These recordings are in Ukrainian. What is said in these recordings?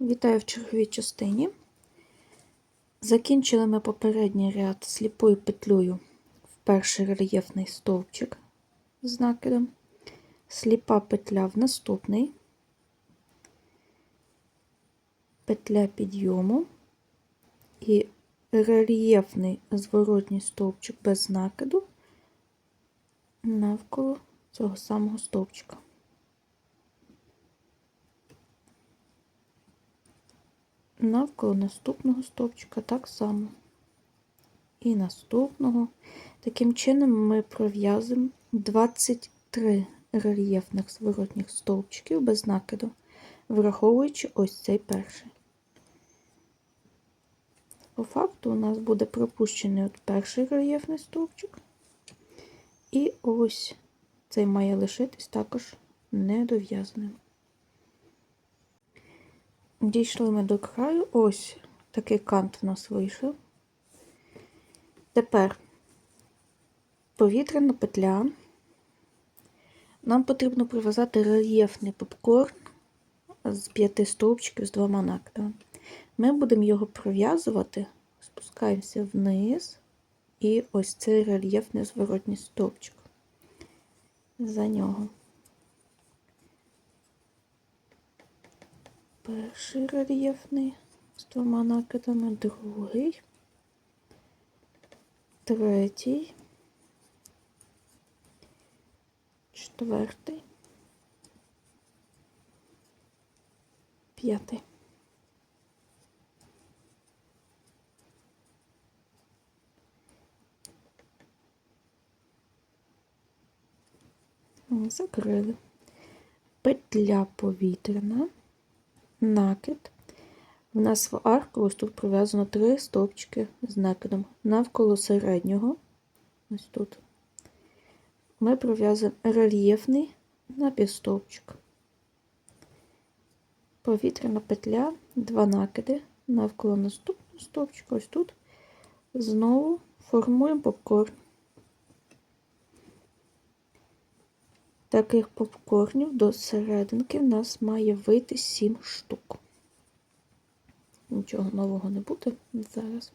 Вітаю в черговій частині. Закінчили ми попередній ряд сліпою петлею в перший рельєфний стовпчик з накидом, сліпа петля в наступний, петля підйому і рельєфний зворотній стовпчик без накиду навколо цього самого стовпчика. Навколо наступного стовпчика так само. І наступного. Таким чином ми пров'язуємо 23 рельєфних зворотніх стовпчиків без накиду, враховуючи ось цей перший. По факту у нас буде пропущений от перший рельєфний стовпчик. І ось цей має лишитись також недов'язаним. Дійшли ми до краю, ось такий кант у нас вийшов. Тепер повітряна петля. Нам потрібно прив'язати рельєфний попкорн з п'яти стовпчиків з двома накидами. Ми будемо його пров'язувати, спускаємося вниз, і ось цей рельєфний зворотній стовпчик за нього. Перший рельєфний з двома накидами, другий, третій, четвертий, п'ятий. Закрили. Петля повітряна накид. У нас в арку ось тут пров'язано три стовпчики з накидом. Навколо середнього, ось тут, ми пров'язуємо рельєфний напівстовпчик. Повітряна петля, два накиди, навколо наступного стовпчика, ось тут. Знову формуємо попкорн. Таких попкорнів до серединки в нас має вийти 7 штук. Нічого нового не буде зараз.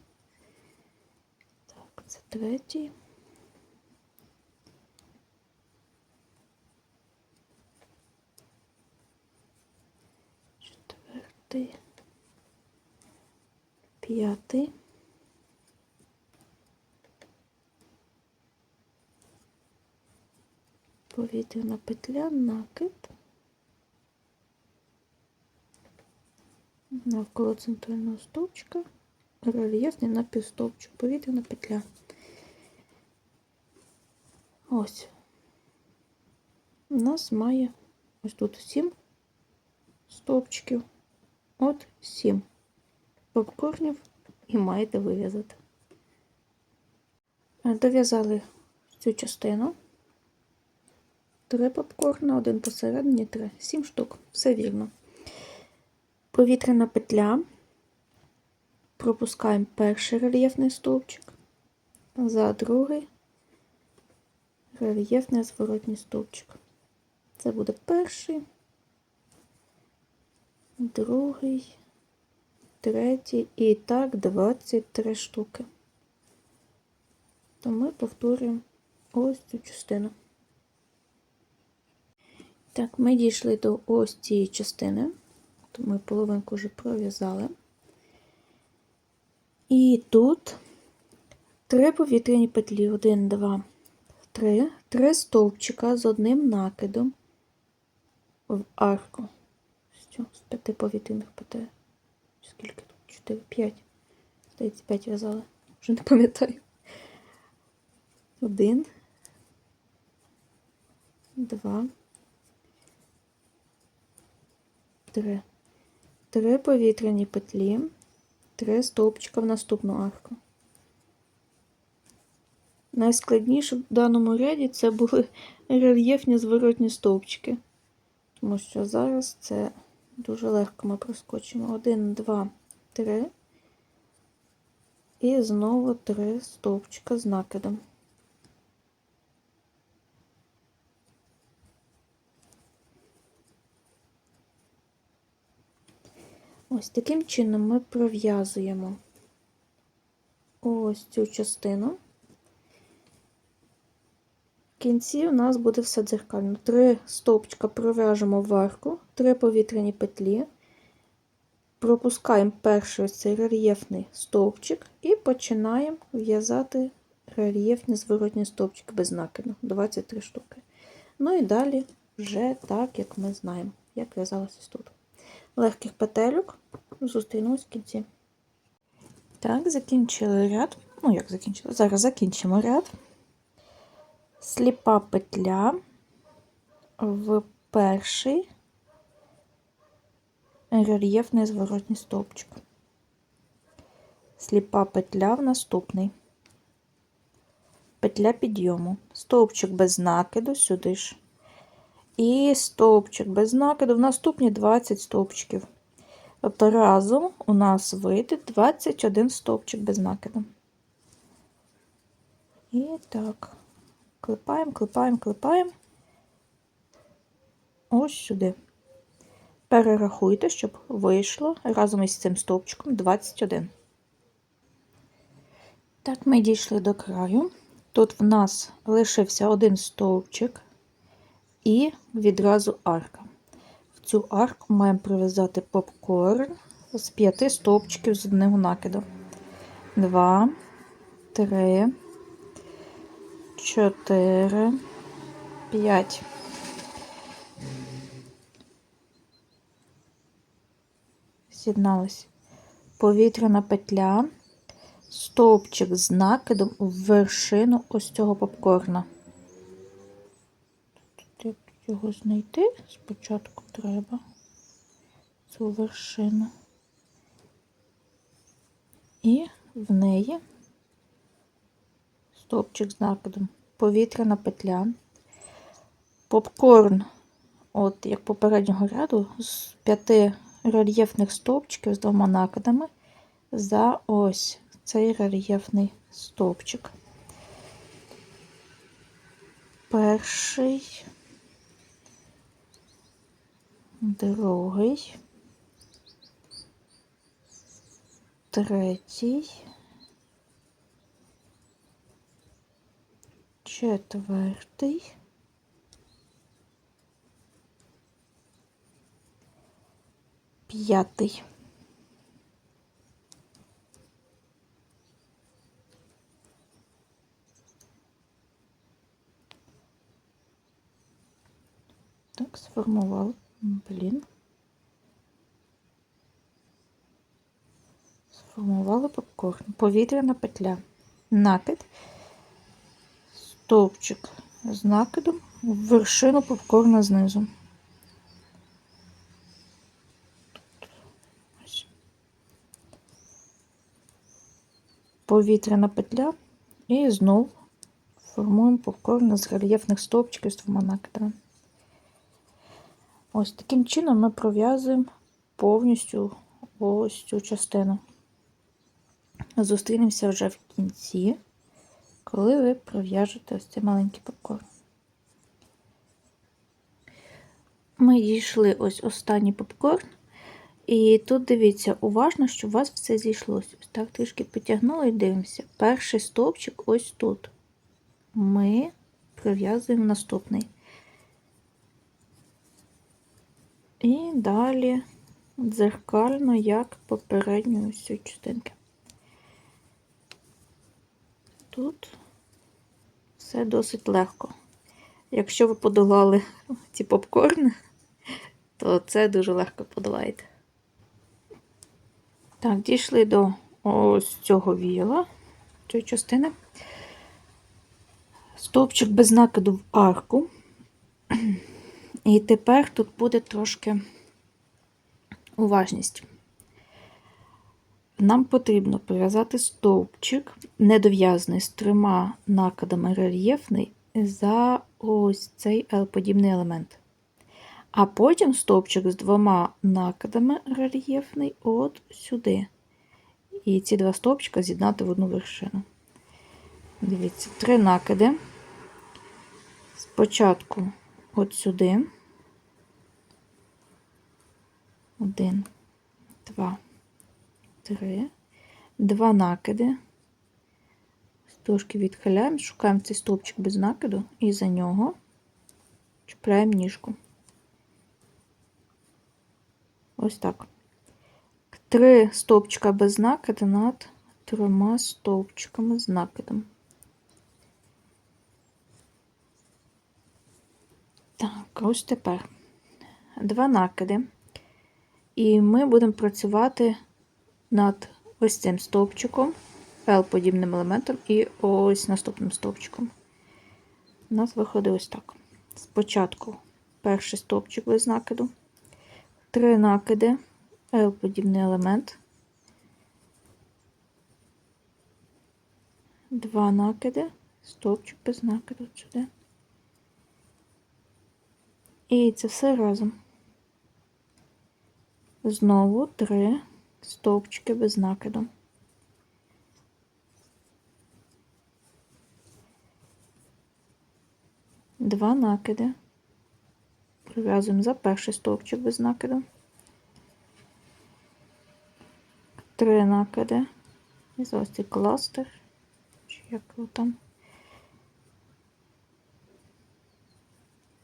Так, це третій. Четвертий. П'ятий. Повітряна петля, накид навколо центрального стовпчика, рельєфний напівстовпчик, повітряна петля. Ось. У нас має ось тут 7 стовпчиків, от 7 попкорнів і маєте вив'язати. Дов'язали цю частину. Три попкорна, один посередині, три. Сім штук. Все вірно. Повітряна петля. Пропускаємо перший рельєфний стовпчик, за другий рельєфний зворотній стовпчик. Це буде перший, другий, третій і так 23 штуки. То ми повторюємо ось цю частину. Так, ми дійшли до ось цієї частини, то ми половинку вже пров'язали. І тут три повітряні петлі: один, два, три, три стовпчика з одним накидом в арку. З п'яти повітряних петель. Скільки тут? Чотири, п'ять. Здається, п'ять в'язали. Вже не пам'ятаю. Один, два. Три. Три повітряні петлі, три стовпчика в наступну арку. Найскладніше в даному ряді це були рельєфні зворотні стовпчики, тому що зараз це дуже легко ми проскочимо. Один, два, три. І знову три стовпчика з накидом. Ось таким чином ми пров'язуємо ось цю частину. В кінці у нас буде все дзеркально. Три стовпчика пров'яжемо в арку, три повітряні петлі, пропускаємо перший ось цей рельєфний стовпчик і починаємо в'язати рельєфні зворотні стовпчики без накиду 23 штуки. Ну і далі вже так, як ми знаємо, як в'язалося тут. Легких петельок зустрінемось в кінці. Так, закінчили ряд. Ну, як закінчили? Зараз закінчимо ряд. Сліпа петля в перший рельєфний зворотній стовпчик. Сліпа петля в наступний. Петля підйому. Стовпчик без накиду сюди ж. І стовпчик без накиду в наступні 20 стовпчиків. Тобто разом у нас вийде 21 стовпчик без накиду. І так, клепаємо, клепаємо, клепаємо ось сюди. Перерахуйте, щоб вийшло разом із цим стовпчиком 21. Так, ми дійшли до краю. Тут в нас лишився один стовпчик і відразу арка. В цю арку маємо прив'язати попкорн з п'яти стовпчиків з одного накиду. Два, три, чотири, п'ять. З'єдналась повітряна петля, стовпчик з накидом в вершину ось цього попкорна. Його знайти? Спочатку треба цю вершину. І в неї стовпчик з накидом, повітряна петля, попкорн, от як попереднього ряду, з п'яти рельєфних стовпчиків з двома накидами за ось цей рельєфний стовпчик. Перший, другий, третій, четвертий. П'ятий. Так, сформували. Блін. Сформували попкорн. Повітряна петля. Накид. Стовпчик з накидом в вершину попкорна знизу. Повітряна петля і знову формуємо попкорн з рельєфних стовпчиків з двома накидами. Ось таким чином ми пров'язуємо повністю ось цю частину. Зустрінемося вже в кінці, коли ви пров'яжете ось цей маленький попкорн. Ми дійшли ось останній попкорн. І тут дивіться, уважно, щоб у вас все зійшлося. Ось так трішки потягнули і дивимося. Перший стовпчик ось тут. Ми прив'язуємо наступний. І далі дзеркально, як попередньої ось цієї частинки. Тут все досить легко. Якщо ви подолали ці попкорни, то це дуже легко подолаєте. Так, дійшли до ось цього віла, цієї частини. Стовпчик без накиду в арку. І тепер тут буде трошки уважність. Нам потрібно прив'язати стовпчик, недов'язаний з трьома накидами рельєфний за ось цей L-подібний елемент. А потім стовпчик з двома накидами рельєфний от сюди. І ці два стовпчика з'єднати в одну вершину. Дивіться, три накиди. Спочатку от сюди. Один, два, три, два накиди. Трошки відхиляємо, шукаємо цей стовпчик без накиду і за нього чіпляємо ніжку. Ось так. Три стовпчика без накиду над трьома стовпчиками з накидом. Так, ось тепер два накиди. І ми будемо працювати над ось цим стовпчиком, L-подібним елементом, і ось наступним стовпчиком. У нас виходить ось так. Спочатку перший стовпчик без накиду, три накиди, L-подібний елемент, два накиди, стовпчик без накиду сюди. І це все разом. Знову три стовпчики без накиду. Два накиди. Прив'язуємо за перший стовпчик без накиду. Три накиди. І за ось цей кластер. Чи як його там.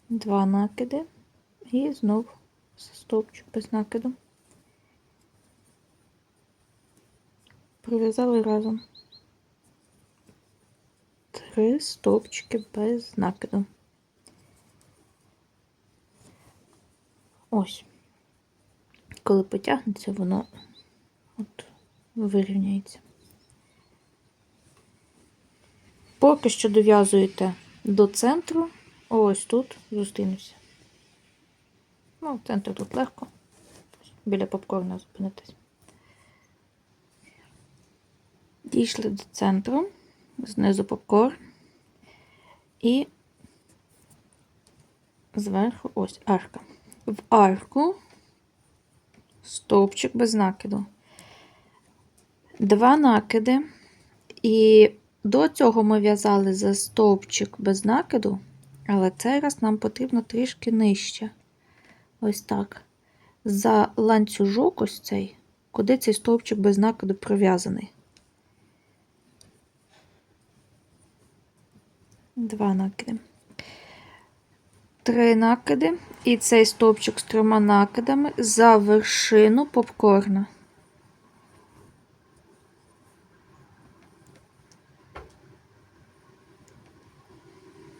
Два накиди. І знову стовпчик без накиду. Пров'язали разом три стовпчики без накиду. Ось. Коли потягнеться, воно от вирівняється. Поки що дов'язуєте до центру, ось тут зустрінуся. Ну, центр тут легко. Біля попкорна зупинитись. Дійшли до центру, знизу попкорн і зверху ось арка. В арку стовпчик без накиду. Два накиди, і до цього ми в'язали за стовпчик без накиду, але цей раз нам потрібно трішки нижче. Ось так. За ланцюжок ось цей, куди цей стовпчик без накиду пров'язаний. Два накиди. Три накиди. І цей стовпчик з трьома накидами за вершину попкорна.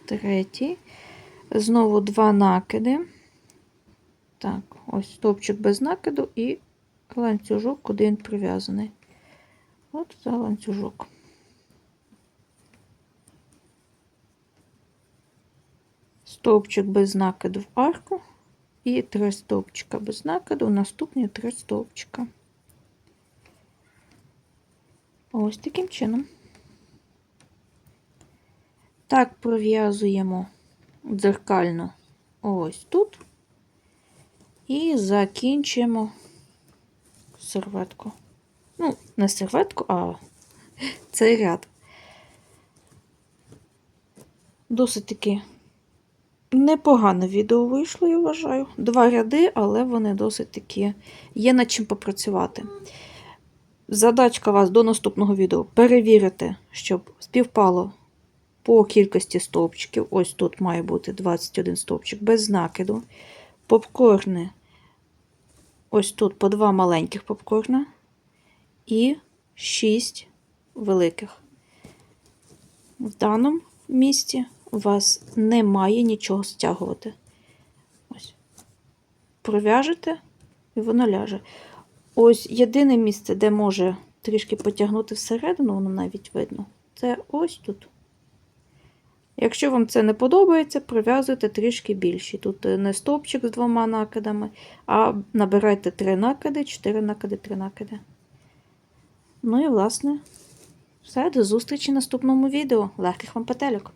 Третій. Знову два накиди. Так, ось стовпчик без накиду і ланцюжок, куди він прив'язаний. От за ланцюжок. Стовпчик без накиду в арку і три стовпчика без накиду, наступні три стовпчика. Ось таким чином. Так пров'язуємо дзеркально ось тут. І закінчимо серветку. Ну, не серветку, а цей ряд. Досить таки непогане відео вийшло, я вважаю. Два ряди, але вони досить такі є над чим попрацювати. Задачка вас до наступного відео перевірити, щоб співпало по кількості стовпчиків. Ось тут має бути 21 стовпчик без накиду. Попкорни. Ось тут по два маленьких попкорна і 6 великих. В даному місці у вас немає нічого стягувати. Ось. Пров'яжете, і воно ляже. Ось єдине місце, де може трішки потягнути всередину, воно навіть видно, це ось тут. Якщо вам це не подобається, прив'язуйте трішки більші. Тут не стовпчик з двома накидами, а набирайте 3 накиди, 4 накиди, 3 накиди. Ну і, власне, все, до зустрічі в наступному відео. Легких вам петельок!